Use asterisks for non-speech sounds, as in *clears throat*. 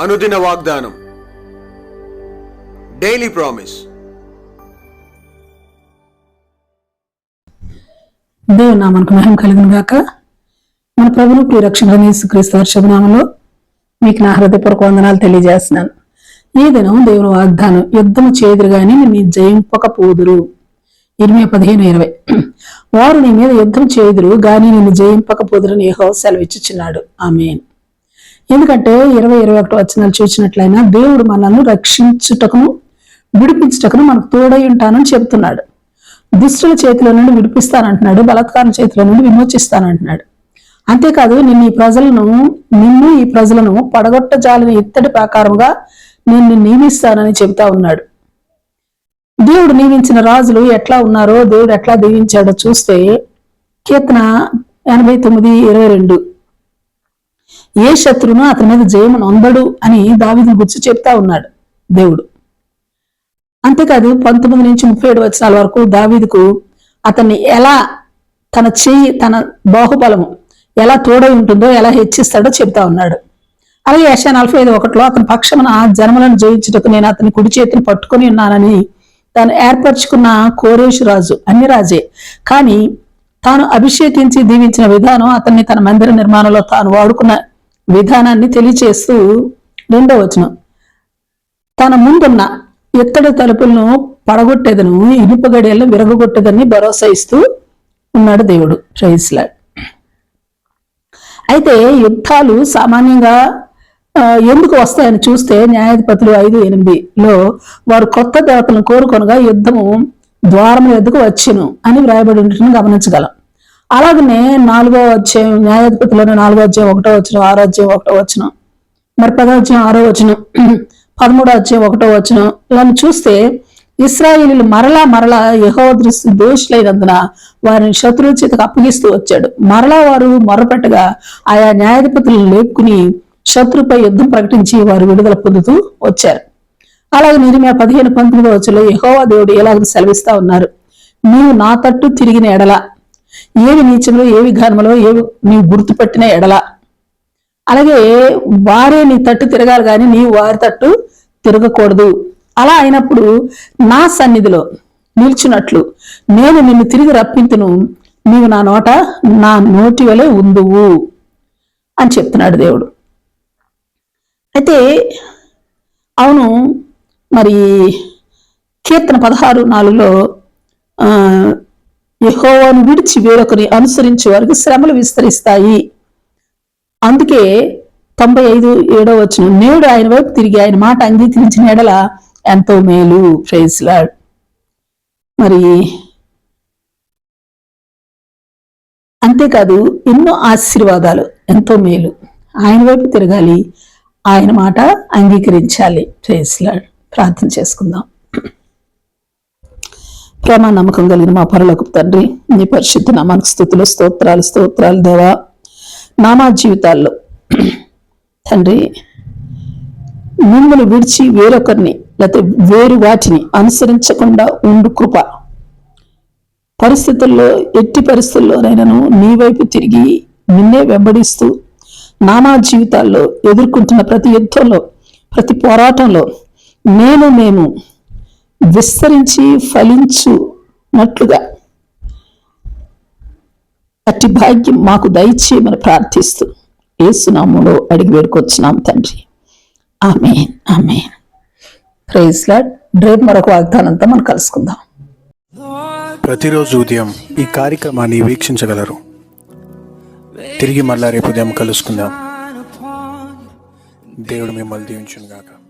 అనుదిన వాగ్దానం. Daily promise దేవుని నామనకు మహిమ కలిగిన గాక. మన ప్రభును ప్రియరక్షణ యేసుక్రీస్తు వర్షభనామంలో మీకు నా హృదయపూర్వక వందనాలు తెలియజేస్తున్నాను. ఈ దినం దేవుని వాగ్దానం యుద్ధము చేదురు గాని జయింపక జయింపకపోదురు. ఇరవై పదిహేను ఇరవై. వారు నీ మీద యుద్ధం చేదురు గాని నిన్ను జయింపకపోదురు నీ హోస్ సెలవిచ్చుచున్నాడు. ఆమె ఎందుకంటే ఇరవై ఇరవై ఒకటి వచనాలు చూసినట్లయినా దేవుడు మనల్ని రక్షించుటకును విడిపించుటకును మనకు తోడై ఉంటానని చెబుతున్నాడు దుష్టుల చేతిలో నుండి విడిపిస్తానంటున్నాడు బలత్కారుల చేతిలో నుండి విమోచిస్తానంటున్నాడు. అంతేకాదు నిన్ను ఈ ప్రజలను నిన్ను ఈ ప్రజలను పడగొట్టజాలని ఇత్తడి ప్రకారముగా నిన్ను నియమిస్తానని చెబుతా ఉన్నాడు. దేవుడు నియమించిన రాజులు ఎట్లా ఉన్నారో దేవుడు ఎట్లా దీవించాడో చూస్తే కీర్తన ఎనభై తొమ్మిది ఇరవై రెండు. ఏ శత్రువును అతని మీద జయము నొందడు అని దావిది గుర్చి చెప్తా ఉన్నాడు దేవుడు. అంతేకాదు పంతొమ్మిది నుంచి ముప్పై ఏడు వచనాల వరకు దావీదుకు అతన్ని ఎలా తన చెయ్యి తన బాహుబలము ఎలా తోడై ఉంటుందో ఎలా హెచ్చిస్తాడో చెప్తా ఉన్నాడు. అలాగే యశా నలభై ఐదు ఒకటిలో అతని పక్షమున జన్మలను జయించుటకు నేను అతని కుడి చేతిని పట్టుకొని ఉన్నానని తాను ఏర్పరచుకున్న కోరేషు రాజు అన్ని రాజే. కానీ తాను అభిషేకించి దీవించిన విధానం అతన్ని తన మందిర నిర్మాణంలో తాను వాడుకున్న విధానాన్ని తెలియచేస్తూ రెండో వచనం. తన ముందున్న ఎత్తడి తలుపులను పడగొట్టేదను ఇనుప గడియలను విరగొట్టేదని భరోసా ఇస్తూ ఉన్నాడు దేవుడు. ప్రైస్లాడ్ అయితే యుద్ధాలు సామాన్యంగా ఎందుకు వస్తాయని చూస్తే న్యాయాధిపతులు ఐదు ఎనిమిదిలో వారు కొత్త దేవతలను కోరుకొనగా యుద్ధము ద్వారం ఎద్దుకు వచ్చును అని వ్రాయబడి ఉండటం గమనించగలం. అలాగనే నాలుగో అధ్యాయం న్యాయాధిపతిలోని నాలుగో అధ్యాయం ఒకటో వచ్చిన ఆరో అధ్యాయం ఒకటో వచ్చిన మరి పదో అధ్యాయం ఆరో వచనం *clears throat* పదమూడో అధ్యాయం ఒకటో వచనం. ఇలా చూస్తే ఇస్రాయిలీలు మరలా మరలా యహో దృష్టి దోషులైనందున వారిని శత్రువుల చేతకు అప్పగిస్తూ వచ్చాడు. మరలా వారు మొరపెట్టగా ఆయా న్యాయాధిపతులను లేపుకుని శత్రుపై యుద్ధం ప్రకటించి వారు విడుదల పొందుతూ వచ్చారు. అలాగే నిర్మయ పదిహేను పంతొమ్మిదో వచ్చలో యహోవా దేవుడు ఎలాగో సెలవిస్తా ఉన్నారు. నీవు నా తట్టు తిరిగిన ఎడల ఏవి నీచంలో ఏవి ఘనములో ఏవి నీవు గుర్తుపెట్టిన ఎడల. అలాగే వారే నీ తట్టు తిరగాలి కానీ నీవు వారి తట్టు తిరగకూడదు. అలా అయినప్పుడు నా సన్నిధిలో నిల్చున్నట్లు నేను నిన్ను తిరిగి రప్పింతును నీవు నా నోట నా నోటి వలె ఉందువు అని చెప్తున్నాడు దేవుడు. అయితే అవును మరి కీర్తన పదహారు నాలుగులో యహోవాను విడిచి వేరొకరిని అనుసరించే వారికి శ్రమలు విస్తరిస్తాయి. అందుకే తొంభై ఐదు ఏడో వచ్చిన నేడు ఆయన వైపు తిరిగి ఆయన మాట అంగీకరించిన ఎడల ఎంతో మేలు. ప్రైజ్లాడ్ మరి అంతేకాదు ఎన్నో ఆశీర్వాదాలు ఎంతో మేలు. ఆయన వైపు తిరగాలి ఆయన మాట అంగీకరించాలి. ప్రైజ్లాడ్ ప్రార్థన చేసుకుందాం. ప్రేమ నమ్మకం కలిగిన మా పరులకు తండ్రి నీ పరిశుద్ధ నామానికి స్థుతులు స్తోత్రాలు స్తోత్రాలు దేవా. నామా జీవితాల్లో తండ్రి మిమ్మల్ని విడిచి వేరొకరిని లేకపోతే వేరు వాటిని అనుసరించకుండా ఉండు కృప. పరిస్థితుల్లో ఎట్టి పరిస్థితుల్లోనైనాను నీ వైపు తిరిగి నిన్నే వెంబడిస్తూ నామా జీవితాల్లో ఎదుర్కొంటున్న ప్రతి యుద్ధంలో ప్రతి పోరాటంలో నేను మేము విస్తరించి ఫలించునట్లుగా. అట్టి భాగ్యం మాకు దయచేయమని ప్రార్థిస్తూ ఏసునామంలో అడిగి వేడుకొచ్చున్నాం తండ్రి. ఆమె ఆమె ప్రైజ్ లాడ్. రేపు మరొక వాగ్దానంతో మనం కలుసుకుందాం. ప్రతిరోజు ఉదయం ఈ కార్యక్రమాన్ని వీక్షించగలరు. తిరిగి మళ్ళా రేపు ఉదయం కలుసుకుందాం. దేవుడు మిమ్మల్ని దీవించును గాక